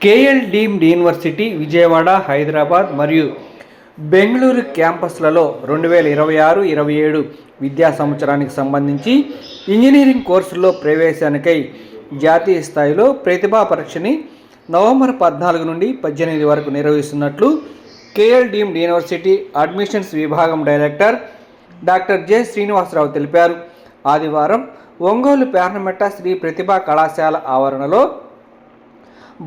KL deemed university Vijayawada Hyderabad మరియు బెంగళూరు క్యాంపస్లలో రెండు వేల ఇరవై ఆరు ఇరవై ఏడు విద్యా సంవత్సరానికి సంబంధించి ఇంజనీరింగ్ కోర్సుల్లో ప్రవేశానికై జాతీయ స్థాయిలో ప్రతిభా పరీక్షని నవంబర్ పద్నాలుగు నుండి పద్దెనిమిది వరకు నిర్వహిస్తున్నట్లు కేఎల్ డీమ్డ్ యూనివర్సిటీ అడ్మిషన్స్ విభాగం డైరెక్టర్ డాక్టర్ జె శ్రీనివాసరావు తెలిపారు. ఆదివారం ఒంగోలు పేర్నమెట్ట శ్రీ ప్రతిభా కళాశాల ఆవరణలో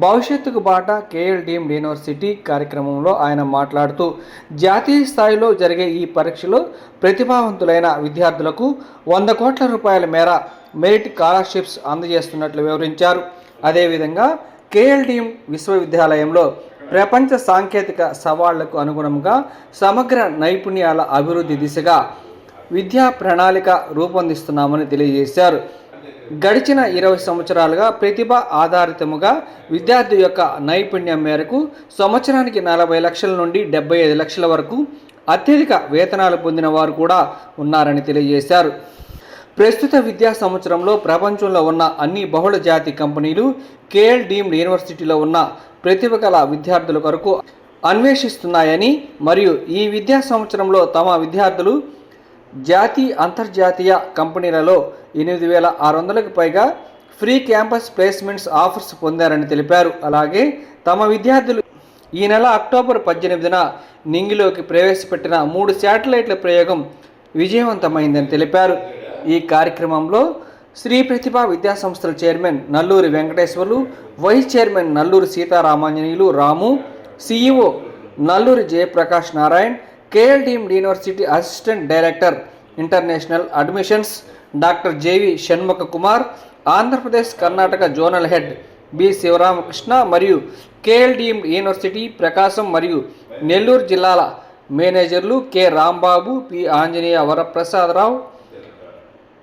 భవిష్యత్తుకు బాట కేఎల్ డీమ్డ్ యూనివర్సిటీ కార్యక్రమంలో ఆయన మాట్లాడుతూ జాతీయ స్థాయిలో జరిగే ఈ పరీక్షలో ప్రతిభావంతులైన విద్యార్థులకు వంద కోట్ల రూపాయల మేర మెరిట్ స్కాలర్షిప్స్ అందజేస్తున్నట్లు వివరించారు. అదేవిధంగా కేఎల్ డీమ్ విశ్వవిద్యాలయంలో ప్రపంచ సాంకేతిక సవాళ్ళకు అనుగుణంగా సమగ్ర నైపుణ్యాల అభివృద్ధి దిశగా విద్యా ప్రణాళిక రూపొందిస్తున్నామని తెలియజేశారు. గడిచిన ఇరవై సంవత్సరాలుగా ప్రతిభ ఆధారితముగా విద్యార్థి యొక్క నైపుణ్యం మేరకు సంవత్సరానికి నలభై లక్షల నుండి డెబ్బై ఐదు లక్షల వరకు అత్యధిక వేతనాలు పొందిన వారు కూడా ఉన్నారని తెలియజేశారు. ప్రస్తుత విద్యా సంవత్సరంలో ప్రపంచంలో ఉన్న అన్ని బహుళ జాతి కంపెనీలు కేఎల్ డీమ్డ్ యూనివర్సిటీలో ఉన్న ప్రతిభ గల విద్యార్థుల కొరకు అన్వేషిస్తున్నాయని మరియు ఈ విద్యా సంవత్సరంలో తమ విద్యార్థులు జాతీయ అంతర్జాతీయ కంపెనీలలో ఎనిమిది వేల ఆరు వందలకు పైగా ఫ్రీ క్యాంపస్ ప్లేస్మెంట్స్ ఆఫర్స్ పొందారని తెలిపారు. అలాగే తమ విద్యార్థులు ఈ నెల అక్టోబర్ పద్దెనిమిదిన నింగిలోకి ప్రవేశపెట్టిన మూడు శాటిలైట్ల ప్రయోగం విజయవంతమైందని తెలిపారు. ఈ కార్యక్రమంలో శ్రీ ప్రతిభ విద్యాసంస్థల chairman Nalluri Venkateswarlu vice chairman Nalluri Seetharamanjaneyulu Ramu CEO Nalluri Jayaprakash Narayan KL deemed university assistant director international admissions doctor JV Shanmukha Kumar Andhra Pradesh Karnataka zonal head B Sivaramakrishna మరియు KLDM university Prakasam మరియు నెల్లూరు జిల్లాల మేనేజర్లు K Rambabu P Anjaneya Varaprasada Rao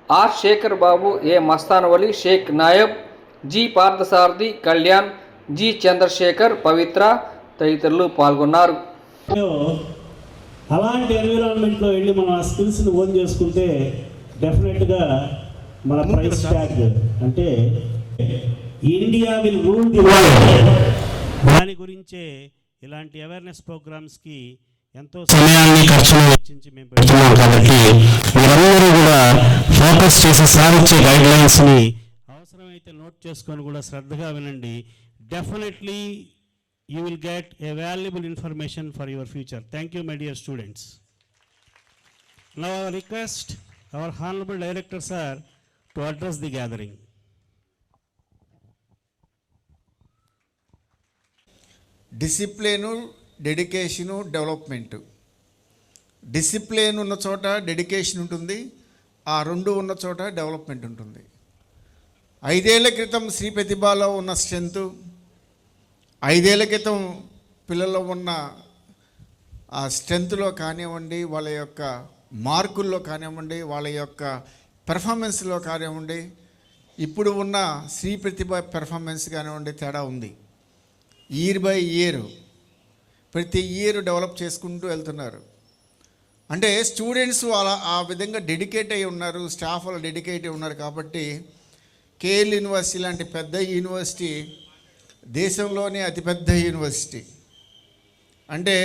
R Sekhar Babu A Mastanvali Shaik Naib G Parthasarathi Kalyan G Chandrasekhar Pavitra తదితరులు పాల్గొన్నారు. అలాంటి ఎన్విరాన్మెంట్లో వెళ్ళి మనం ఆ స్కిల్స్ని ఓన్ చేసుకుంటే డెఫినెట్గా మన ప్రైస్ ట్యాగ్ అంటే India will rule the world దాని గురించే ఇలాంటి అవేర్నెస్ ప్రోగ్రామ్స్కి ఎంతో సమయాన్ని ఖర్చును వెచ్చించి మేము పెడుతున్నాం కాబట్టి మీరందరూ కూడా ఫోకస్ చేసి సాధించే గైడ్ లైన్స్ని అవసరమైతే నోట్ చేసుకొని కూడా శ్రద్ధగా వినండి definitely you will get a valuable information for your future. Thank you, my dear students. Now I request our Honorable Director, sir, to address the gathering. Discipline dedication development discipline ఉన్న చోట dedication ఉంటుంది. ఆ రెండు ఉన్న చోట development ఉంటుంది. ఐదేళ్ళ క్రితం శ్రీ ప్రతిభలో ఉన్న స్ట్రెంత్ ఐదేళ్ళ క్రితం పిల్లల్లో ఉన్న ఆ స్ట్రెంత్లో కానివ్వండి వాళ్ళ యొక్క మార్కుల్లో కానివ్వండి వాళ్ళ యొక్క పెర్ఫార్మెన్స్లో కానివ్వండి ఇప్పుడు ఉన్న శ్రీ ప్రతిభ పెర్ఫార్మెన్స్ కానివ్వండి తేడా ఉంది. ఇయర్ బై ఇయర్ ప్రతి ఇయర్ డెవలప్ చేసుకుంటూ వెళ్తున్నారు. అంటే స్టూడెంట్స్ అలా ఆ విధంగా డెడికేట్ అయి ఉన్నారు స్టాఫ్ అలా డెడికేట్ అయి ఉన్నారు కాబట్టి కేఎల్ యూనివర్సిటీ లాంటి పెద్ద యూనివర్సిటీ దేశంలోనే అతిపెద్ద యూనివర్సిటీ. అంటే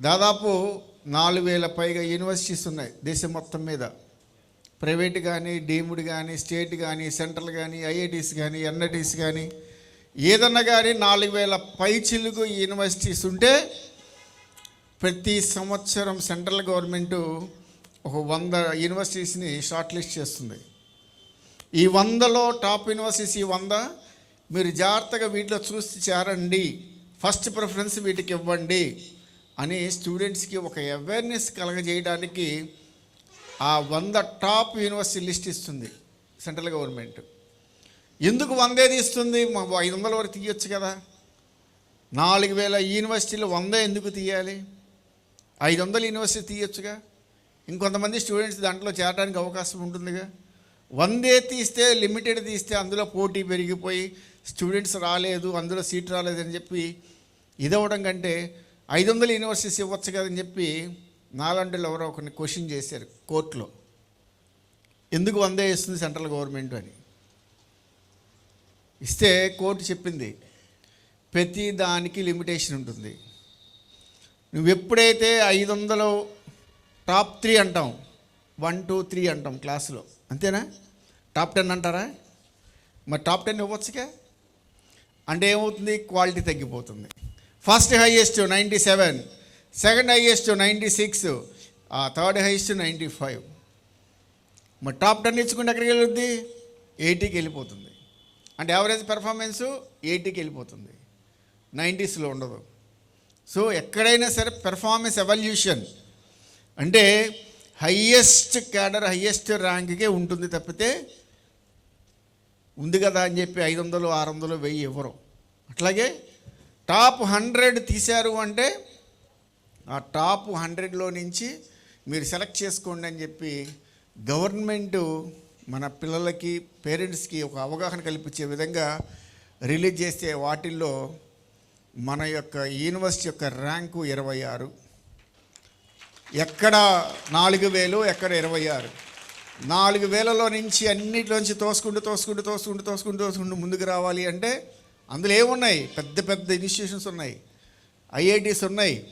దాదాపు నాలుగు వేల పైగా యూనివర్సిటీస్ ఉన్నాయి దేశం మొత్తం మీద. ప్రైవేట్ కానీ డీమ్డ్ కానీ స్టేట్ కానీ సెంట్రల్ కానీ ఐఐటీస్ కానీ ఎన్ఐటీస్ కానీ ఏదన్నా కానీ నాలుగు వేల పై చిలుగు యూనివర్సిటీస్ ఉంటే ప్రతి సంవత్సరం సెంట్రల్ గవర్నమెంటు ఒక వంద యూనివర్సిటీస్ని షార్ట్ లిస్ట్ చేస్తుంది. ఈ వందలో టాప్ యూనివర్సిటీస్ ఈ వంద. మీరు జాగ్రత్తగా వీటిలో చూసి చేరండి. ఫస్ట్ ప్రిఫరెన్స్ వీటికి ఇవ్వండి. అని స్టూడెంట్స్కి ఒక అవేర్నెస్ కలగజేయడానికి ఆ వంద టాప్ యూనివర్సిటీ లిస్ట్ ఇస్తుంది సెంట్రల్ గవర్నమెంట్ ఎందుకు వందేది ఇస్తుంది? మా ఐదు వందల వరకు తీయొచ్చు కదా. నాలుగు వేల యూనివర్సిటీలు వంద ఎందుకు తీయాలి? ఐదు వందల యూనివర్సిటీ తీయొచ్చుగా? ఇంకొంతమంది స్టూడెంట్స్ దాంట్లో చేరడానికి అవకాశం ఉంటుందిగా. వందే తీస్తే లిమిటెడ్ తీస్తే అందులో పోటీ పెరిగిపోయి స్టూడెంట్స్ రాలేదు అందులో సీట్ రాలేదని చెప్పి ఇదవడం కంటే ఐదు వందల యూనివర్సిటీస్ ఇవ్వచ్చు కదని చెప్పి నాలంటిలో ఎవరో ఒకరిని క్వశ్చన్ చేశారు కోర్టులో. ఎందుకు వందే ఇస్తుంది సెంట్రల్ గవర్నమెంట్ అని? ఇస్తే కోర్టు చెప్పింది ప్రతి దానికి లిమిటేషన్ ఉంటుంది. నువ్వు ఎప్పుడైతే ఐదు వందలు టాప్ త్రీ అంటాం వన్ టూ త్రీ అంటాం క్లాసులో అంతేనా? టాప్ టెన్ అంటారా? మరి టాప్ టెన్ ఇవ్వచ్చుగా? అంటే ఏమవుతుంది? క్వాలిటీ తగ్గిపోతుంది. First highest ninety seven second highest ninety six third highest ninety five మరి టాప్ టెన్ ఇచ్చుకుంటే ఎక్కడికి వెళ్ళొద్ది? ఎయిటీకి వెళ్ళిపోతుంది. అంటే యావరేజ్ పెర్ఫార్మెన్సు ఎయిటీకి వెళ్ళిపోతుంది. నైంటీస్లో ఉండదు. సో ఎక్కడైనా సరే పెర్ఫార్మెన్స్ ఎవల్యూషన్ అంటే హయ్యెస్ట్ క్యాడర్ హయ్యెస్ట్ ర్యాంక్కే ఉంటుంది తప్పితే ఉంది కదా అని చెప్పి ఐదు వందలు ఆరు వందలు వెయ్యి ఇవ్వరు అట్లాగే టాప్ హండ్రెడ్ తీశారు అంటే ఆ టాప్ హండ్రెడ్లో నుంచి మీరు సెలెక్ట్ చేసుకోండి అని చెప్పి గవర్నమెంట్ మన పిల్లలకి పేరెంట్స్కి ఒక అవగాహన కల్పించే విధంగా రిలీజ్ చేసే వాటిల్లో మన యొక్క యూనివర్సిటీ యొక్క ర్యాంకు ఇరవై ఆరు. ఎక్కడ నాలుగు వేలు ఎక్కడ ఇరవై ఆరు. నాలుగు వేలలో నుంచి అన్నిటిలోంచి తోసుకుంటూ తోసుకుంటూ తోసుకుంటూ తోసుకుంటూ తోసుకుంటూ ముందుకు రావాలి అంటే అందులో ఏమున్నాయి? పెద్ద పెద్ద ఇన్స్టిట్యూషన్స్ ఉన్నాయి. ఐఐటీస్ ఉన్నాయి.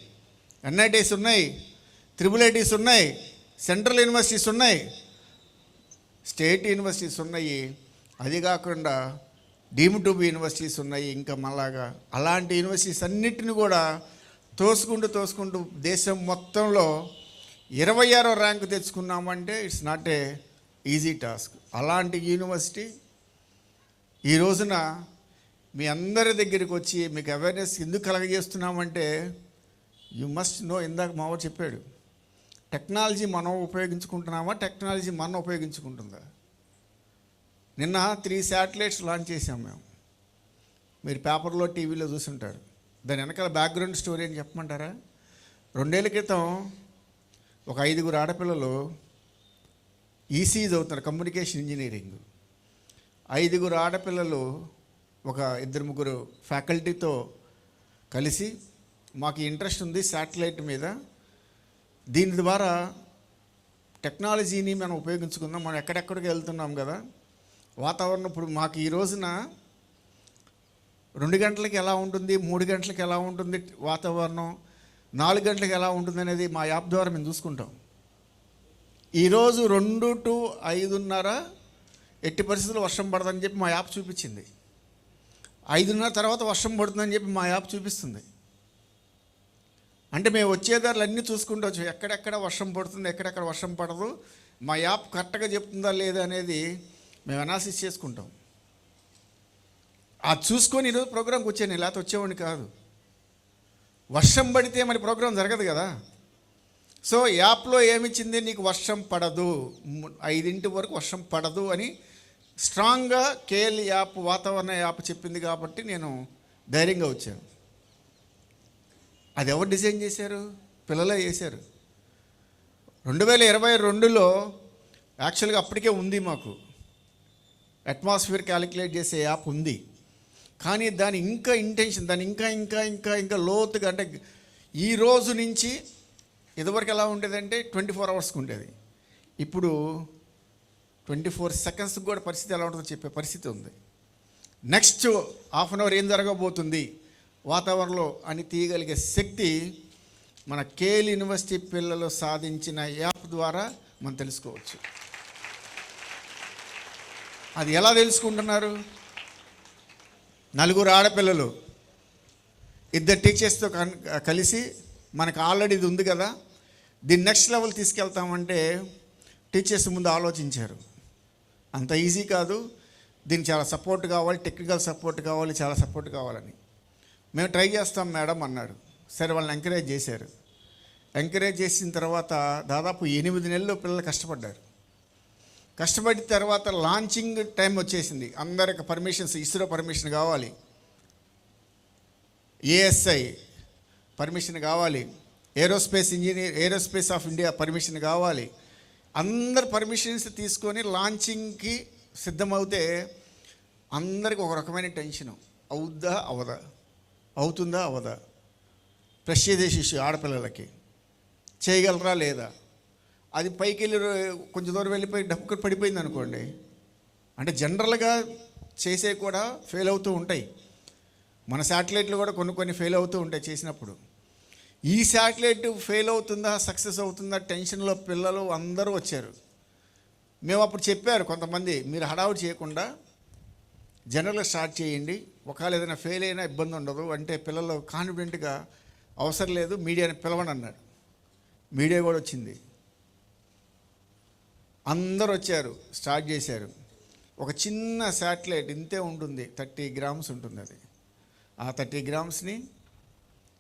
ఎన్ఐటీస్ ఉన్నాయి. త్రిబుల్ ఐటీస్ ఉన్నాయి. సెంట్రల్ యూనివర్సిటీస్ ఉన్నాయి. స్టేట్ యూనివర్సిటీస్ ఉన్నాయి. అది కాకుండా డీమ్ టు బి యూనివర్సిటీస్ ఉన్నాయి. ఇంకా మళ్ళాగా అలాంటి యూనివర్సిటీస్ అన్నిటిని కూడా తోసుకుంటూ తోసుకుంటూ దేశం మొత్తంలో ఇరవై ఆరో rank తెచ్చుకున్నామంటే it's not a easy task అలాంటి యూనివర్సిటీ ఈ రోజున మీ అందరి దగ్గరికి వచ్చి మీకు అవేర్నెస్ ఎందుకు కలగజేస్తున్నామంటే యు మస్ట్ నో ఇందాక మావ చెప్పాడు టెక్నాలజీ మనం ఉపయోగించుకుంటున్నామా టెక్నాలజీ మనం ఉపయోగించుకుంటుందా? నిన్న త్రీ శాటిలైట్స్ లాంచ్ చేసాం మేము. మీరు పేపర్లో టీవీలో చూసుంటారు. దాని వెనకాల బ్యాక్గ్రౌండ్ స్టోరీ అని చెప్పమంటారా? రెండేళ్ళ క్రితం ఒక ఐదుగురు ఆడపిల్లలు ఈసీ చదువుతున్నారు కమ్యూనికేషన్ ఇంజనీరింగ్ ఐదుగురు ఆడపిల్లలు ఒక ఇద్దరు ముగ్గురు ఫ్యాకల్టీతో కలిసి మాకు ఇంట్రెస్ట్ ఉంది శాటిలైట్ మీద. దీని ద్వారా టెక్నాలజీని మనం ఉపయోగించుకుందాం. మనం ఎక్కడెక్కడికి వెళ్తున్నాం కదా. వాతావరణం ఇప్పుడు మాకు ఈ రోజున రెండు గంటలకి ఎలా ఉంటుంది మూడు గంటలకి ఎలా ఉంటుంది వాతావరణం నాలుగు గంటలకు ఎలా ఉంటుంది అనేది మా యాప్ ద్వారా మేము చూసుకుంటాం. ఈరోజు రెండు టు ఐదున్నర ఎట్టి పరిస్థితుల్లో వర్షం పడదని చెప్పి మా యాప్ చూపించింది. ఐదున్నర తర్వాత వర్షం పడుతుందని చెప్పి మా యాప్ చూపిస్తుంది. అంటే మేము వచ్చేదారులు అన్నీ చూసుకుంటూ ఎక్కడెక్కడ వర్షం పడుతుంది ఎక్కడెక్కడ వర్షం పడదు మా యాప్ కరెక్ట్గా చెప్తుందా లేదా అనేది మేము అనాలిసిస్ చేసుకుంటాం. అది చూసుకొని ఈరోజు ప్రోగ్రామ్కి వచ్చాను లేకపోతే వచ్చేవాడిని కాదు. వర్షం పడితే మరి ప్రోగ్రాం జరగదు కదా. సో యాప్లో ఏమిచ్చింది? నీకు వర్షం పడదు. ఐదింటి వరకు వర్షం పడదు అని స్ట్రాంగ్గా కేఎల్ యాప్ వాతావరణ యాప్ చెప్పింది కాబట్టి నేను ధైర్యంగా వచ్చాను. అది ఎవరు డిజైన్ చేశారు? పిల్లలే చేశారు. రెండు వేల ఇరవై రెండులో యాక్చువల్గా అప్పటికే ఉంది మాకు. అట్మాస్ఫియర్ క్యాలిక్యులేట్ చేసే యాప్ ఉంది. కానీ దాని ఇంకా ఇంటెన్షన్ దాని ఇంకా ఇంకా ఇంకా ఇంకా లోతుగా అంటే ఈ రోజు నుంచి ఇదివరకు ఎలా ఉండేదంటే ట్వంటీ ఫోర్ అవర్స్కి ఉండేది. ఇప్పుడు ట్వంటీ ఫోర్ సెకండ్స్కి కూడా పరిస్థితి ఎలా ఉంటుందో చెప్పే పరిస్థితి ఉంది. నెక్స్ట్ హాఫ్ అన్ అవర్ ఏం జరగబోతుంది? వాతావరణంలో అని తీయగలిగే శక్తి మన కేఎల్ యూనివర్సిటీ పిల్లలు సాధించిన యాప్ ద్వారా మనం తెలుసుకోవచ్చు. అది ఎలా తెలుసుకుంటున్నారు? నలుగురు ఆడపిల్లలు ఇద్దరు టీచర్స్తో కన్- కలిసి మనకు ఆల్రెడీ ఇది ఉంది కదా? దీన్ని నెక్స్ట్ లెవెల్ తీసుకెళ్తామంటే టీచర్స్ ముందు ఆలోచించారు. అంత ఈజీ కాదు. దీనికి చాలా సపోర్ట్ కావాలి టెక్నికల్ సపోర్ట్ కావాలి చాలా సపోర్ట్ కావాలని. మేము ట్రై చేస్తాం మేడం అన్నాడు. సరే వాళ్ళని ఎంకరేజ్ చేశారు. ఎంకరేజ్ చేసిన తర్వాత దాదాపు ఎనిమిది నెలలు పిల్లలు కష్టపడ్డారు. కష్టపడిన తర్వాత లాంచింగ్ టైం వచ్చేసింది. అందరికి పర్మిషన్స్ ఇస్రో పర్మిషన్ కావాలి. ఏఎస్ఐ పర్మిషన్ కావాలి. Aerospace engineer aerospace of India permission కావాలి. అందరు పర్మిషన్స్ తీసుకొని లాంచింగ్కి సిద్ధమవుతే అందరికి ఒక రకమైన టెన్షన్. అవుద్దా? అవదా? అవుతుందా? అవదా? ప్రెషియస్ ఇష్యూ ఆడపిల్లలకి. చేయగలరా? లేదా? అది పైకి వెళ్ళి కొంచెం దూరం వెళ్ళిపోయి డబ్బు పడిపోయింది అనుకోండి. అంటే జనరల్గా చేసే కూడా ఫెయిల్ అవుతూ ఉంటాయి. మన శాటిలైట్లు కూడా కొన్ని కొన్ని ఫెయిల్ అవుతూ ఉంటాయి చేసినప్పుడు. ఈ శాటిలైట్ ఫెయిల్ అవుతుందా సక్సెస్ అవుతుందా టెన్షన్లో పిల్లలు అందరూ వచ్చారు. మేము అప్పుడు చెప్పారు కొంతమంది మీరు హడావుడి చేయకుండా జనరల్గా స్టార్ట్ చేయండి. ఒకవేళ ఏదైనా ఫెయిల్ అయినా ఇబ్బంది ఉండదు. అంటే పిల్లలు కాన్ఫిడెంట్గా అవసరం లేదు మీడియాని పిలవండి అన్నాడు మీడియా కూడా వచ్చింది. అందరూ వచ్చారు స్టార్ట్ చేశారు. ఒక చిన్న శాటిలైట్ ఇంతే ఉంటుంది థర్టీ గ్రామ్స్ ఉంటుంది అది. ఆ థర్టీ గ్రామ్స్ని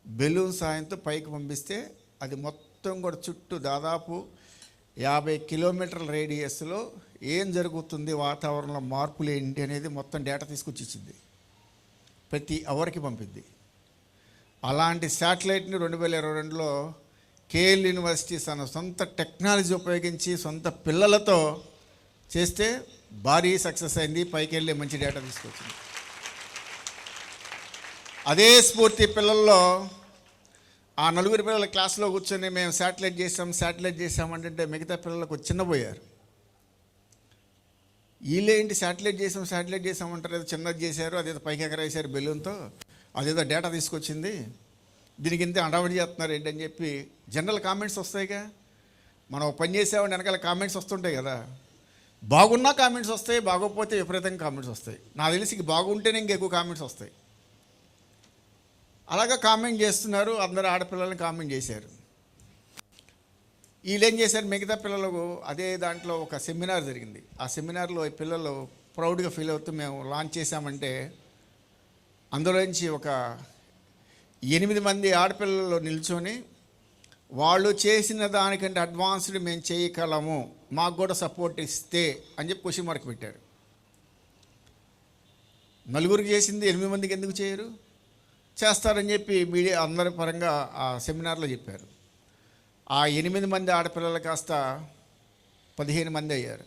బెలూన్ సాయంతో పైకి పంపిస్తే అది మొత్తం కూడా చుట్టూ దాదాపు యాభై కిలోమీటర్ల రేడియస్లో ఏం జరుగుతుంది వాతావరణంలో మార్పులు ఏంటి అనేది మొత్తం డేటా తీసుకొచ్చి ఇచ్చింది ప్రతి అవర్కి పంపిద్ది. అలాంటి శాటిలైట్ని రెండు వేల ఇరవై రెండులో కేఎల్ యూనివర్సిటీ తన సొంత టెక్నాలజీ ఉపయోగించి సొంత పిల్లలతో చేస్తే భారీ సక్సెస్ అయింది పైకి వెళ్ళి మంచి డేటా తీసుకొచ్చింది. అదే స్ఫూర్తి పిల్లల్లో ఆ నలుగురు పిల్లల క్లాస్లో కూర్చొని మేము శాటిలైట్ చేసాం శాటిలైట్ చేసాం అంటే మిగతా పిల్లలకు చిన్నపోయారు వీళ్ళేంటి శాటిలైట్ చేసాం శాటిలైట్ చేసామంటారు ఏదో చిన్నది చేశారు అదేదో పైకి ఎగరేసారు బెలూన్తో అదేదో డేటా తీసుకొచ్చింది. దీనికి ఇంత అడవడి చేస్తున్నారు ఏంటని చెప్పి జనరల్ కామెంట్స్ వస్తాయిగా. మనం పని చేసామని వెనకాల కామెంట్స్ వస్తుంటాయి కదా. బాగున్నా కామెంట్స్ వస్తాయి బాగోకపోతే విపరీతంగా కామెంట్స్ వస్తాయి. నాకు తెలిసి బాగుంటేనే ఇంకా ఎక్కువ కామెంట్స్ వస్తాయి. అలాగా కామెంట్ చేస్తున్నారు. అందరు ఆడపిల్లల్ని కామెంట్ చేశారు. వీళ్ళు ఏం చేశారు? మిగతా పిల్లలకు అదే దాంట్లో ఒక సెమినార్ జరిగింది. ఆ సెమినార్లో ఈ పిల్లలు ప్రౌడ్గా ఫీల్ అవుతూ మేము లాంచ్ చేశామంటే అందులోంచి ఒక ఎనిమిది మంది ఆడపిల్లలు నిల్చొని వాళ్ళు చేసిన దానికంటే అడ్వాన్స్డ్ మేము చేయగలము. మాకు కూడా సపోర్ట్ ఇస్తే అని చెప్పి క్వశ్చన్ మార్క్ పెట్టారు. నలుగురికి చేసింది ఎనిమిది మందికి ఎందుకు చేయరు? చేస్తారని చెప్పి మీడియా అందరి పరంగా ఆ సెమినార్లో చెప్పారు. ఆ ఎనిమిది మంది ఆడపిల్లలు కాస్త పదిహేను మంది అయ్యారు.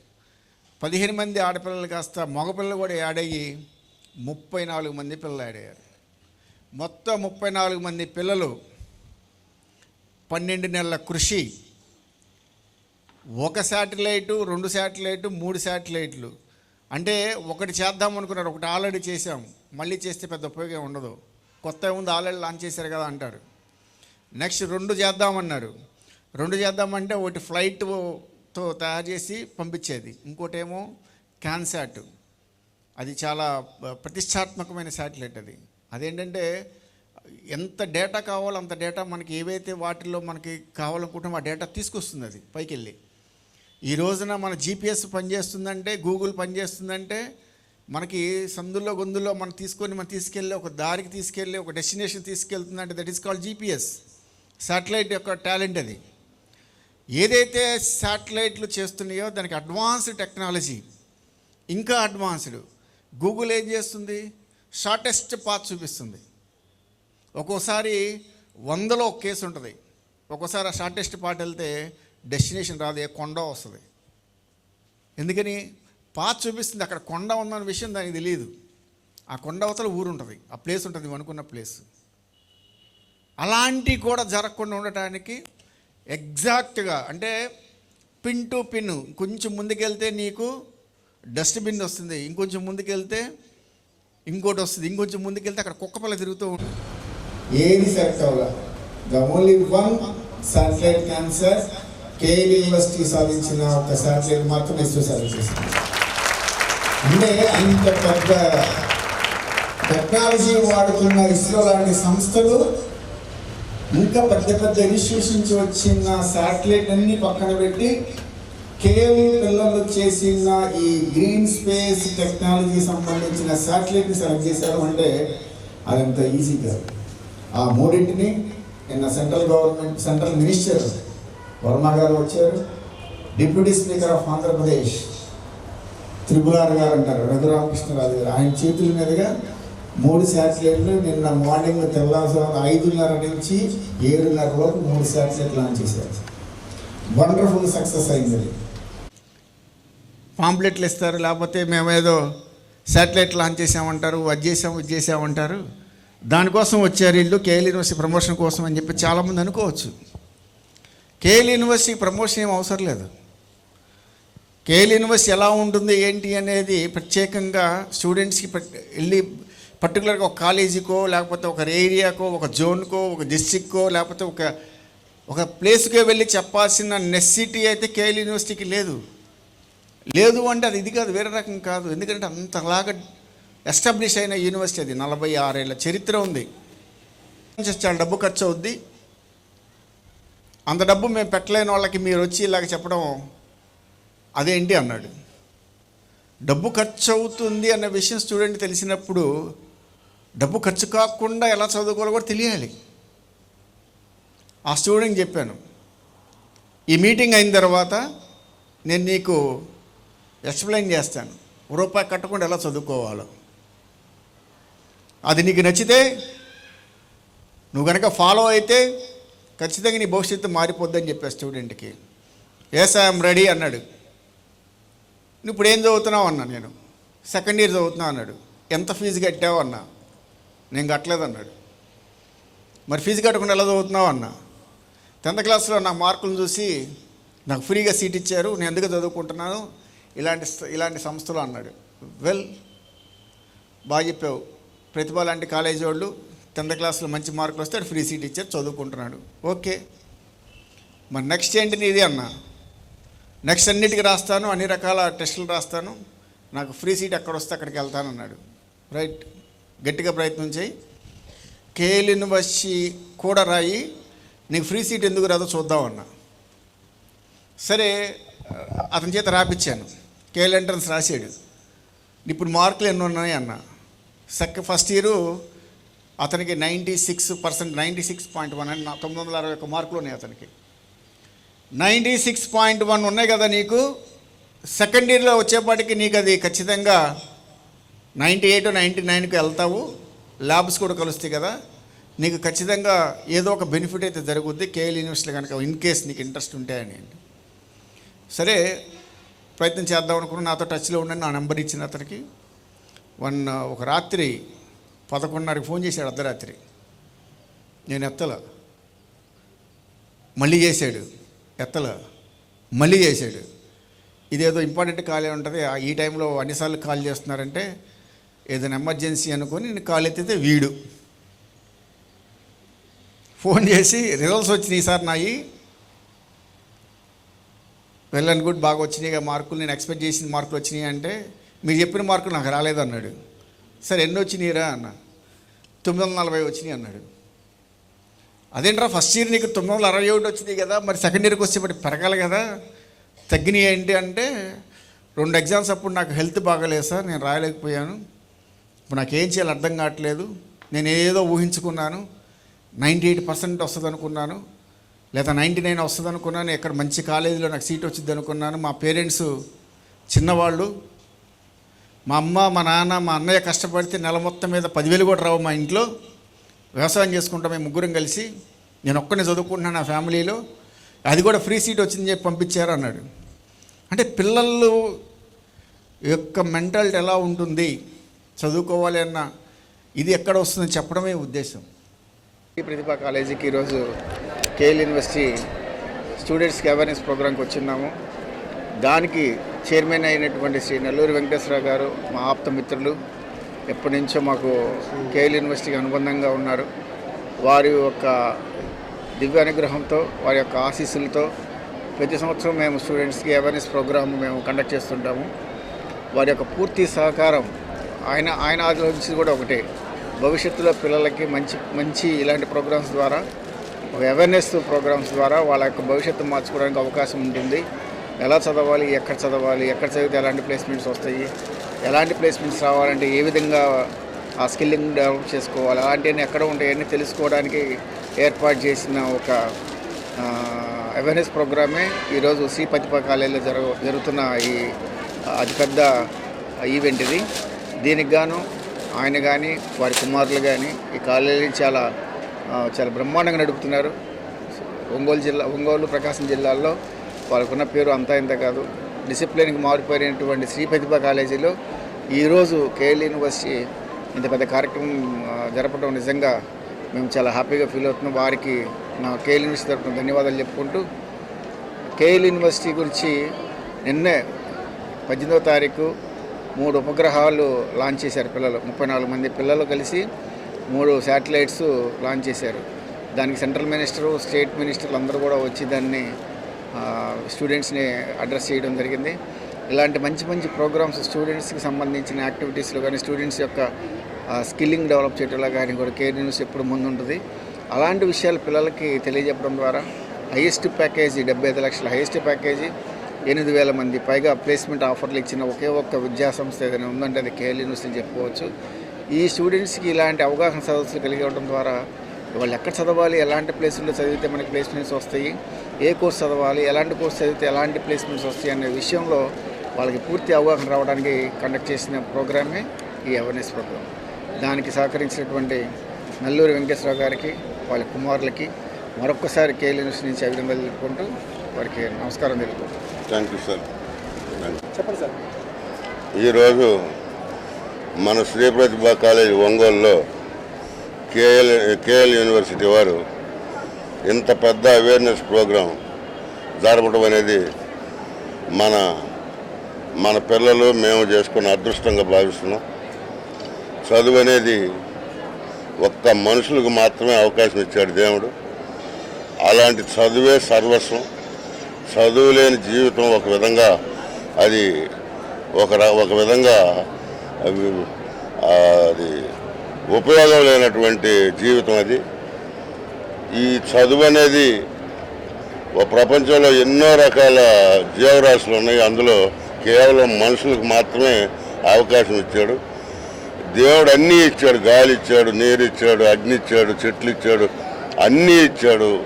పదిహేను మంది ఆడపిల్లలు కాస్త మగపిల్లలు కూడా యాడ్ అయ్యి ముప్పై నాలుగు మంది పిల్లలు యాడ్ అయ్యారు. మొత్తం ముప్పై నాలుగు మంది పిల్లలు పన్నెండు నెలల కృషి ఒక శాటిలైటు రెండు శాటిలైటు మూడు శాటిలైట్లు. అంటే ఒకటి చేద్దాం అనుకున్నారు ఒకటి ఆల్రెడీ చేసాం మళ్ళీ చేస్తే పెద్ద ఉపయోగం ఉండదు. కొత్త ఉంది ఆల్రెడీ లాంచ్ చేశారు కదా అంటారు. నెక్స్ట్ రెండు చేద్దామన్నారు. రెండు చేద్దామంటే ఒకటి ఫ్లైట్తో తయారు చేసి పంపించేది. ఇంకోటేమో క్యాన్సాట్ అది చాలా ప్రతిష్టాత్మకమైన శాటిలైట్ అది. అదేంటంటే ఎంత డేటా కావాలో అంత డేటా మనకి ఏవైతే వాటిల్లో మనకి కావాలనుకుంటామో ఆ డేటా తీసుకొస్తుంది అది పైకి వెళ్ళి ఈ రోజున మన జీపీఎస్ పనిచేస్తుందంటే గూగుల్ పనిచేస్తుందంటే మనకి సందుల్లో గొందుల్లో మనం తీసుకొని మనం తీసుకెళ్ళి ఒక దారికి తీసుకెళ్ళి ఒక destination తీసుకెళ్తుందంటే that is called GPS satellite యొక్క టాలెంట్ అది. ఏదైతే శాటిలైట్లు చేస్తున్నాయో దానికి అడ్వాన్స్డ్ టెక్నాలజీ ఇంకా అడ్వాన్స్డ్ గూగుల్ ఏం చేస్తుంది? షార్టెస్ట్ పాత్ చూపిస్తుంది. ఒక్కోసారి వందలో ఒక కేసు ఉంటుంది. ఒక్కోసారి ఆ షార్టెస్ట్ పార్ట్ వెళ్తే డెస్టినేషన్ రాదు ఏ కొండ వస్తుంది. ఎందుకని? పాత్ చూపిస్తుంది అక్కడ కొండ ఉందన్న విషయం దానికి తెలియదు. ఆ కొండ అవతల ఊరు ఉంటుంది. ఆ ప్లేస్ ఉంటుంది. అనుకున్న ప్లేస్. అలాంటివి కూడా జరగకుండా ఉండటానికి ఎగ్జాక్ట్గా అంటే పిన్ టు పిన్ కొంచెం ముందుకెళ్తే నీకు డస్ట్బిన్ వస్తుంది. ఇంకొంచెం ముందుకెళ్తే ఇంకోటి వస్తుంది. ఇంకొంచెం ముందుకెళ్తే అక్కడ కుక్కపిల్ల తిరుగుతూ ఉంటుంది. ఏది set అవ్వాల? The only one cancer KL university సాధించిన ఒక అంటే అంత పెద్ద టెక్నాలజీ వాడుతున్న ఇస్రో లాంటి సంస్థలు ఇంకా పెద్ద పెద్ద ఇన్స్టిట్యూషన్స్ వచ్చిన శాటిలైట్ అన్ని పక్కన పెట్టి కేవలం పిల్లలు చేసిన ఈ గ్రీన్ స్పేస్ టెక్నాలజీ సంబంధించిన శాటిలైట్ని సెలెక్ట్ చేశారు అంటే అదంత ఈజీ కాదు. ఆ మూడింటిని నిన్న central government central minister Varma garu వచ్చారు. Deputy speaker of Andhra Pradesh triple R garu అంటారు రఘురామకృష్ణరాజు గారు. ఆయన చేతుల మీదుగా మూడు శాటిలైట్లు నిన్న మార్నింగ్ తెల్లవారుజామున ఐదున్నర నుంచి ఏడున్నర మూడు శాటిలైట్ లాంచ్ చేశారు. వండర్ఫుల్ సక్సెస్ అయింది పాంప్లెట్లు ఇస్తారు లేకపోతే మేమేదో శాటిలైట్ లాంచ్ చేసామంటారు అది చేసాము ఇది చేసామంటారు దానికోసం వచ్చారు వీళ్ళు కేఎల్ యూనివర్సిటీ ప్రమోషన్ కోసం అని చెప్పి చాలామంది అనుకోవచ్చు. కేఎల్ యూనివర్సిటీ ప్రమోషన్ ఏం అవసరం లేదు. కేఎల్ యూనివర్సిటీ ఎలా ఉంటుంది ఏంటి అనేది ప్రత్యేకంగా స్టూడెంట్స్కి వెళ్ళి పర్టికులర్గా ఒక కాలేజీకో లేకపోతే ఒక ఏరియాకో ఒక జోన్కో ఒక డిస్టిక్కో లేకపోతే ఒక ఒక ప్లేస్కే వెళ్ళి చెప్పాల్సిన నెసిటీ అయితే కేఎల్ యూనివర్సిటీకి లేదు. లేదు అంటే అది ఇది కాదు వేరే రకం కాదు. ఎందుకంటే అంతలాగా ఎస్టాబ్లిష్ అయిన యూనివర్సిటీ అది. నలభై ఆరేళ్ళ చరిత్ర ఉంది. చాలా డబ్బు ఖర్చు అవుద్ది. అంత డబ్బు మేము పెట్టలేని వాళ్ళకి మీరు వచ్చి ఇలాగ చెప్పడం అదేంటి అన్నాడు. డబ్బు ఖర్చు అవుతుంది అన్న విషయం స్టూడెంట్ తెలిసినప్పుడు డబ్బు ఖర్చు కాకుండా ఎలా చదువుకోవాలో కూడా తెలియాలి. ఆ స్టూడెంట్ చెప్పాను ఈ మీటింగ్ అయిన తర్వాత నేను నీకు ఎక్స్ప్లెయిన్ చేస్తాను. రూపాయి కట్టకుండా ఎలా చదువుకోవాలో. అది నీకు నచ్చితే నువ్వు కనుక ఫాలో అయితే ఖచ్చితంగా నీ భవిష్యత్తు మారిపోద్దని చెప్పా స్టూడెంట్కి ఎస్ ఐఎమ్ రెడీ అన్నాడు. ఇప్పుడు ఏం చదువుతున్నావు అన్నా నేను? సెకండ్ ఇయర్ చదువుతున్నా అన్నాడు. ఎంత ఫీజు కట్టావు అన్నా? నేను కట్టలేదు అన్నాడు. మరి ఫీజు కట్టకుండా ఎలా చదువుతున్నావు అన్నా? టెన్త్ క్లాస్లో నా మార్కులను చూసి నాకు ఫ్రీగా సీట్ ఇచ్చారు నేను ఎందుకు చదువుకుంటున్నాను? ఇలాంటి ఇలాంటి సంస్థలు అన్నాడు. వెల్ బాగా చెప్పావు. ప్రతిభ లాంటి కాలేజీ వాళ్ళు టెన్త్ క్లాస్లో మంచి మార్కులు వస్తే ఫ్రీ సీట్ ఇచ్చారు చదువుకుంటున్నాడు. ఓకే. మరి నెక్స్ట్ ఏంటి నీది అన్నా? నెక్స్ట్ అన్నిటికీ రాస్తాను అన్ని రకాల టెస్టులు రాస్తాను. నాకు ఫ్రీ సీట్ ఎక్కడ వస్తే అక్కడికి వెళ్తాను అన్నాడు. రైట్ గట్టిగా ప్రయత్నం చేయి. కేఎల్ యూనివర్సిటీ కూడా రాయి. నీకు ఫ్రీ సీట్ ఎందుకు రాదో చూద్దామన్నా సరే అతని చేత రాపిచ్చాను. కేఎల్ ఎంట్రన్స్ రాసాడు ఇప్పుడు మార్కులు ఎన్ని ఉన్నాయి అన్న. సెక్ ఫస్ట్ ఇయరు అతనికి ninety six percent ninety six point one అని తొమ్మిది వందల అరవై ఒక్క మార్కులు ఉన్నాయి అతనికి. నైంటీ సిక్స్ పాయింట్ వన్ ఉన్నాయి కదా నీకు? సెకండ్ ఇయర్లో వచ్చేపాటికి నీకు అది ఖచ్చితంగా నైంటీ ఎయిట్ నైంటీ నైన్కి వెళ్తావు. ల్యాబ్స్ కూడా కలుస్తాయి కదా. నీకు ఖచ్చితంగా ఏదో ఒక బెనిఫిట్ అయితే జరుగుద్ది. కేఎల్ యూనివర్సిటీ కనుక ఇన్ కేస్ నీకు ఇంట్రెస్ట్ ఉంటే అని. సరే ప్రయత్నం చేద్దాం అనుకున్నాను. నాతో టచ్లో ఉండండి. నా నెంబర్ ఇచ్చిన అతనికి. వన్ ఒక రాత్రి పదకొండున్నరకి ఫోన్ చేశాడు అర్ధరాత్రి. నేను ఎత్తల. మళ్ళీ చేశాడు. ఎత్తల. మళ్ళీ చేశాడు. ఇదేదో ఇంపార్టెంట్ కాల్ ఉంటుంది. ఆ- ఈ టైంలో అన్నిసార్లు కాల్ చేస్తున్నారంటే ఏదైనా ఎమర్జెన్సీ అనుకొని నేను కాల్ ఎత్తితే వీడు. ఫోన్ చేసి రిజల్ట్స్ వచ్చినాయి సార్ నాయి. వెల్ అండ్ గుడ్ బాగా వచ్చినాయి మార్కులు. నేను ఎక్స్పెక్ట్ చేసిన మార్కులు వచ్చినాయి అంటే మీరు చెప్పిన మార్కులు నాకు రాలేదు అన్నాడు సరే ఎన్ని వచ్చినాయిరా? అన్న. తొమ్మిది వందల నలభై వచ్చినాయి అన్నాడు. అదేంట్రా ఫస్ట్ ఇయర్ నీకు తొమ్మిది వందల అరవై ఒకటి వచ్చింది కదా మరి సెకండ్ ఇయర్కి వచ్చేప్పటి పెరగాలి కదా? తగ్గినాయి ఏంటి అంటే రెండు ఎగ్జామ్స్ అప్పుడు నాకు హెల్త్ బాగాలేదు సార్ నేను రాయలేకపోయాను. ఇప్పుడు నాకేం చేయాలి అర్థం కావట్లేదు. నేను ఏదో ఊహించుకున్నాను. నైంటీ ఎయిట్ పర్సెంట్ వస్తుంది అనుకున్నాను లేదా నైంటీ నైన్ వస్తుంది అనుకున్నాను ఎక్కడ మంచి కాలేజీలో నాకు సీట్ వచ్చింది అనుకున్నాను. మా పేరెంట్స్ చిన్నవాళ్ళు మా అమ్మ మా నాన్న మా అన్నయ్య కష్టపడితే నెల మొత్తం మీద పదివేలు కూడా రావు మా ఇంట్లో. వ్యవసాయం చేసుకుంటాం మేము ముగ్గురం కలిసి. నేను ఒక్కనే చదువుకుంటున్నాను నా ఫ్యామిలీలో. అది కూడా ఫ్రీ సీట్ వచ్చింది చెప్పి పంపించారు అన్నాడు. అంటే పిల్లలు యొక్క మెంటాలిటీ ఎలా ఉంటుంది? చదువుకోవాలి అన్న ఇది ఎక్కడ వస్తుందని చెప్పడమే ఉద్దేశం. ఈ ప్రతిభా కాలేజీకి ఈరోజు కేఎల్ యూనివర్సిటీ స్టూడెంట్స్కి అవేర్నెస్ ప్రోగ్రాంకి వచ్చిన్నాము. దానికి చైర్మన్ అయినటువంటి శ్రీ నెల్లూరు వెంకటేశ్వర గారు మా ఆప్త మిత్రులు ఎప్పటి నుంచో మాకు కేఎల్ యూనివర్సిటీకి అనుబంధంగా ఉన్నారు. వారి యొక్క దివ్య అనుగ్రహంతో వారి యొక్క ఆశీస్సులతో ప్రతి సంవత్సరం మేము స్టూడెంట్స్కి అవేర్నెస్ ప్రోగ్రామ్ మేము కండక్ట్ చేస్తుంటాము. వారి యొక్క పూర్తి సహకారం ఆయన ఆయన ఆలోచించి కూడా ఒకటే. భవిష్యత్తులో పిల్లలకి మంచి మంచి ఇలాంటి ప్రోగ్రామ్స్ ద్వారా ఒక అవేర్నెస్ ప్రోగ్రామ్స్ ద్వారా వాళ్ళ యొక్క భవిష్యత్తు మార్చుకోవడానికి అవకాశం ఉంటుంది. ఎలా చదవాలి ఎక్కడ చదవాలి ఎక్కడ చదివితే ఎలాంటి ప్లేస్మెంట్స్ వస్తాయి ఎలాంటి ప్లేస్మెంట్స్ రావాలంటే ఏ విధంగా ఆ స్కిల్లింగ్ డెవలప్ చేసుకోవాలి అలాంటివన్నీ ఎక్కడ ఉంటాయని తెలుసుకోవడానికి ఏర్పాటు చేసిన ఒక అవేర్నెస్ ప్రోగ్రామే ఈరోజు శ్రీ ప్రతిభా కాలేజీలో జరుగు జరుగుతున్న ఈ అతిపెద్ద ఈవెంట్ ఇది. దీనికి గాను ఆయన కానీ వారి కుమారులు కానీ ఈ కాలేజీ చాలా చాలా బ్రహ్మాండంగా నడుపుతున్నారు. ఒంగోలు జిల్లా ఒంగోలు ప్రకాశం జిల్లాల్లో వాళ్ళకున్న పేరు అంతా ఇంత కాదు. డిసిప్లిన్కి మారిపోయినటువంటి శ్రీ ప్రతిభ కాలేజీలో ఈరోజు కేఎల్ యూనివర్సిటీ ఇంత పెద్ద కార్యక్రమం జరపడం నిజంగా మేము చాలా హ్యాపీగా ఫీల్ అవుతున్నాం. వారికి నా కేఎల్ యూనివర్సిటీ తరఫున ధన్యవాదాలు చెప్పుకుంటూ కేఎల్ యూనివర్సిటీ గురించి నిన్నే పద్దెనిమిదవ తారీఖు మూడు ఉపగ్రహాలు లాంచ్ చేశారు పిల్లలు. ముప్పై నాలుగు మంది పిల్లలు కలిసి మూడు శాటిలైట్స్ లాంచ్ చేశారు. దానికి సెంట్రల్ మినిస్టరు స్టేట్ మినిస్టర్లు అందరూ కూడా వచ్చి దాన్ని స్టూడెంట్స్ని అడ్రస్ చేయడం జరిగింది. ఇలాంటి మంచి మంచి ప్రోగ్రామ్స్ స్టూడెంట్స్కి సంబంధించిన యాక్టివిటీస్లో కానీ స్టూడెంట్స్ యొక్క స్కిల్లింగ్ డెవలప్ చేయడంలో కానీ కూడా కేర్ న్యూస్ ఎప్పుడు ముందుంటుంది. అలాంటి విషయాలు పిల్లలకి తెలియజెప్పడం ద్వారా హైయెస్ట్ ప్యాకేజీ డెబ్బై ఐదు లక్షల హైయెస్ట్ ప్యాకేజీ ఎనిమిది వేల మంది పైగా ప్లేస్మెంట్ ఆఫర్లు ఇచ్చిన ఒకే ఒక్క విద్యా సంస్థ ఏదైనా ఉందంటే అది కేఎల్ యూనివర్సిటీ అని చెప్పుకోవచ్చు. ఈ స్టూడెంట్స్కి ఇలాంటి అవగాహన సదస్సులు కలిగి ఉండడం ద్వారా వాళ్ళు ఎక్కడ చదవాలి ఎలాంటి ప్లేసుల్లో చదివితే మనకి ప్లేస్మెంట్స్ వస్తాయి. ఏ కోర్స్ చదవాలి ఎలాంటి కోర్స్ చదివితే ఎలాంటి ప్లేస్మెంట్స్ వస్తాయి అనే విషయంలో వాళ్ళకి పూర్తి అవగాహన రావడానికి కండక్ట్ చేసిన ప్రోగ్రామే ఈ అవేర్నెస్ ప్రోగ్రామ్ దానికి సహకరించినటువంటి నల్లూరి వెంకటేశ్వరరావు గారికి వాళ్ళ కుమారులకి మరొక్కసారి కేఎల్ యూనివర్సిటీ నుంచి అభినందనలు తెలుపుకుంటూ వారికి నమస్కారం తెలుపుకుంటాం థ్యాంక్ యూ సార్ చెప్పండి సార్ ఈరోజు మన శ్రీ ప్రతిభ కాలేజ్ ఒంగోలులో కేఎల్ కేఎల్ యూనివర్సిటీ వారు ఇంత పెద్ద అవేర్నెస్ ప్రోగ్రాం జరపడం అనేది మన మన పిల్లలు మేము చేసుకున్న అదృష్టంగా భావిస్తున్నాం. చదువు అనేది ఒక్క మనుషులకు మాత్రమే అవకాశం ఇచ్చాడు దేవుడు. అలాంటి చదువే సర్వస్వం. చదువు లేని జీవితం ఒక విధంగా అది ఒక ర- ఒక విధంగా అవి అది ఉపయోగం లేనటువంటి జీవితం అది. ఈ చదువు అనేది ప్రపంచంలో ఎన్నో రకాల జీవరాశులు ఉన్నాయి. అందులో కేవలం మనుషులకు మాత్రమే అవకాశం ఇచ్చాడు. దేవుడు అన్నీ ఇచ్చాడు. గాలి ఇచ్చాడు నీరు ఇచ్చాడు అగ్ని ఇచ్చాడు చెట్లు ఇచ్చాడు అన్నీ ఇచ్చాడు.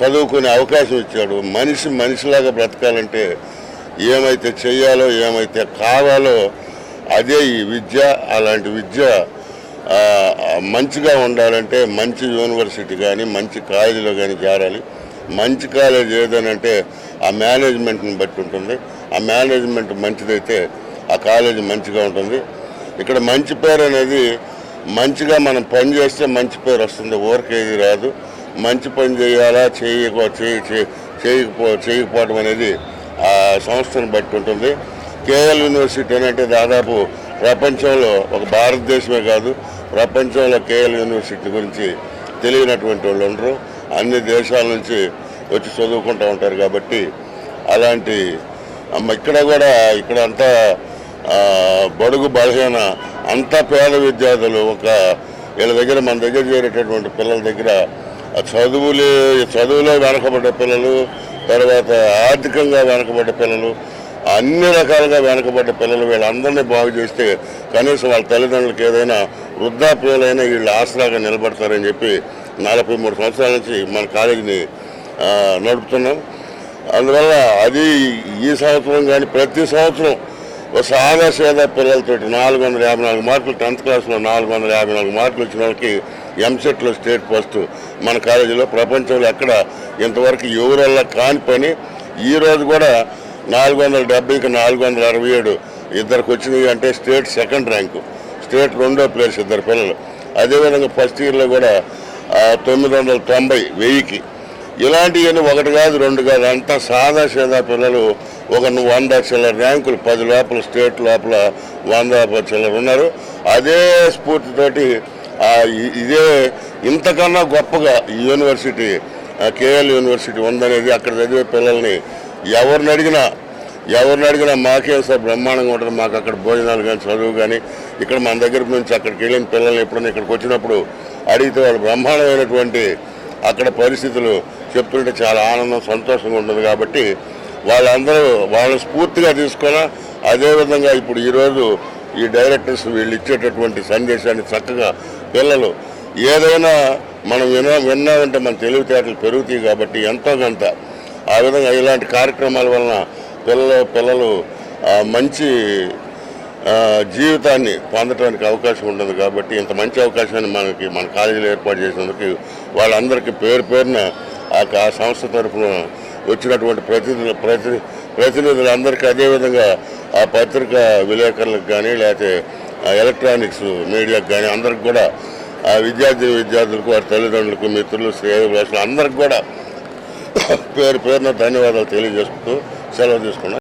చదువుకునే అవకాశం ఇచ్చాడు. మనిషి మనిషిలాగా బ్రతకాలంటే ఏమైతే చేయాలో ఏమైతే కావాలో అదే ఈ విద్య. అలాంటి విద్య మంచిగా ఉండాలంటే మంచి యూనివర్సిటీ కానీ మంచి కాలేజీలో కానీ చేరాలి. మంచి కాలేజ్ ఏదనంటే ఆ మేనేజ్మెంట్ని బట్టి ఉంటుంది. ఆ మేనేజ్మెంట్ మంచిదైతే ఆ కాలేజ్ మంచిగా ఉంటుంది. ఇక్కడ మంచి పేరు అనేది మంచిగా మనం పని చేస్తే మంచి పేరు వస్తుంది. ఊరికేది రాదు. మంచి పని చేయాలా చేయకో చేయ చేయకపో చేయకపోవడం అనేది ఆ సంస్థను బట్టి ఉంటుంది. కేఎల్ యూనివర్సిటీ అని అంటే దాదాపు ప్రపంచంలో ఒక భారతదేశమే కాదు ప్రపంచంలో కేఎల్ యూనివర్సిటీ గురించి తెలియనటువంటి వాళ్ళు ఉండరు. అన్ని దేశాల నుంచి వచ్చి చదువుకుంటూ ఉంటారు కాబట్టి అలాంటి ఇక్కడ కూడా ఇక్కడ అంతా బడుగు బలహీన అంతా పేద విద్యార్థులు ఒక వీళ్ళ దగ్గర మన దగ్గర చేరేటటువంటి పిల్లల దగ్గర చదువులే చదువులో వెనకబడ్డ పిల్లలు తర్వాత ఆర్థికంగా వెనకబడ్డ పిల్లలు అన్ని రకాలుగా వెనకబడ్డ పిల్లలు వీళ్ళందరినీ బాగు చేస్తే కనీసం వాళ్ళ తల్లిదండ్రులకు ఏదైనా వృద్ధాప్యులైనా వీళ్ళు ఆసరాగా నిలబడతారని చెప్పి నలభై మూడు సంవత్సరాల నుంచి మన కాలేజీని నడుపుతున్నాం. అందువల్ల అది ఈ సంవత్సరం కానీ ప్రతి సంవత్సరం ఒక సాదా సేదా పిల్లలతోటి నాలుగు వందల యాభై నాలుగు మార్కులు టెన్త్ క్లాస్లో నాలుగు వందల యాభై నాలుగు మార్కులు వచ్చిన వాళ్ళకి ఎంసెట్లో స్టేట్ ఫస్ట్ మన కాలేజీలో. ప్రపంచంలో ఎక్కడ ఇంతవరకు ఎవరల్లా కాని పని ఈ రోజు కూడా నాలుగు వందల డెబ్బైకి నాలుగు వందల అరవై ఏడు ఇద్దరికి వచ్చినవి అంటే స్టేట్ సెకండ్ ర్యాంకు. స్టేట్ రెండో ప్లేస్ ఇద్దరు పిల్లలు. అదేవిధంగా ఫస్ట్ ఇయర్లో కూడా తొమ్మిది వందల తొంభై వెయ్యికి. ఇలాంటివన్నీ ఒకటి కాదు రెండు కాదు అంతా సాదా సీదా పిల్లలు ఒక వంద చిల్లర ర్యాంకులు పది లోపల స్టేట్ లోపల వంద చిల్లర ఉన్నారు. అదే స్ఫూర్తితోటి ఇదే ఇంతకన్నా గొప్పగా ఈ యూనివర్సిటీ కేఎల్ యూనివర్సిటీ ఉందనేది అక్కడ చదివే పిల్లల్ని ఎవరిని అడిగినా ఎవరిని అడిగినా మాకేం సార్ బ్రహ్మాండంగా ఉంటుంది. మాకు అక్కడ భోజనాలు కానీ చదువు కానీ ఇక్కడ మన దగ్గర నుంచి అక్కడికి వెళ్ళిన పిల్లల్ని ఎప్పుడైనా ఇక్కడికి వచ్చినప్పుడు అడిగితే వాళ్ళు బ్రహ్మాండమైనటువంటి అక్కడ పరిస్థితులు చెప్తుంటే చాలా ఆనందం సంతోషంగా ఉంటుంది కాబట్టి వాళ్ళందరూ వాళ్ళని స్ఫూర్తిగా తీసుకున్నా అదేవిధంగా ఇప్పుడు ఈరోజు ఈ డైరెక్టర్స్ వీళ్ళు ఇచ్చేటటువంటి సందేశాన్ని చక్కగా పిల్లలు ఏదైనా మనం వినా విన్నామంటే మన తెలివితేటలు పెరుగుతాయి కాబట్టి ఎంతో కొంత ఆ విధంగా ఇలాంటి కార్యక్రమాల వలన పిల్లలు పిల్లలు మంచి జీవితాన్ని పొందడానికి అవకాశం ఉంటుంది కాబట్టి ఇంత మంచి అవకాశాన్ని మనకి మన కాలేజీలో ఏర్పాటు చేసినందుకు వాళ్ళందరికీ పేరు పేరున ఆ సంస్థ తరఫున వచ్చినటువంటి ప్రతినిధులు ప్రతి ప్రతినిధులందరికీ అదేవిధంగా ఆ పత్రిక విలేకరులకు కానీ లేకపోతే ఎలక్ట్రానిక్స్ మీడియాకు కానీ అందరికి కూడా ఆ విద్యార్థి విద్యార్థులకు వారి తల్లిదండ్రులకు మిత్రులు శ్రేయభిలాషులు అందరికి కూడా పేరు పేరున ధన్యవాదాలు తెలియజేసుకుంటూ సెలవు తీసుకున్నాను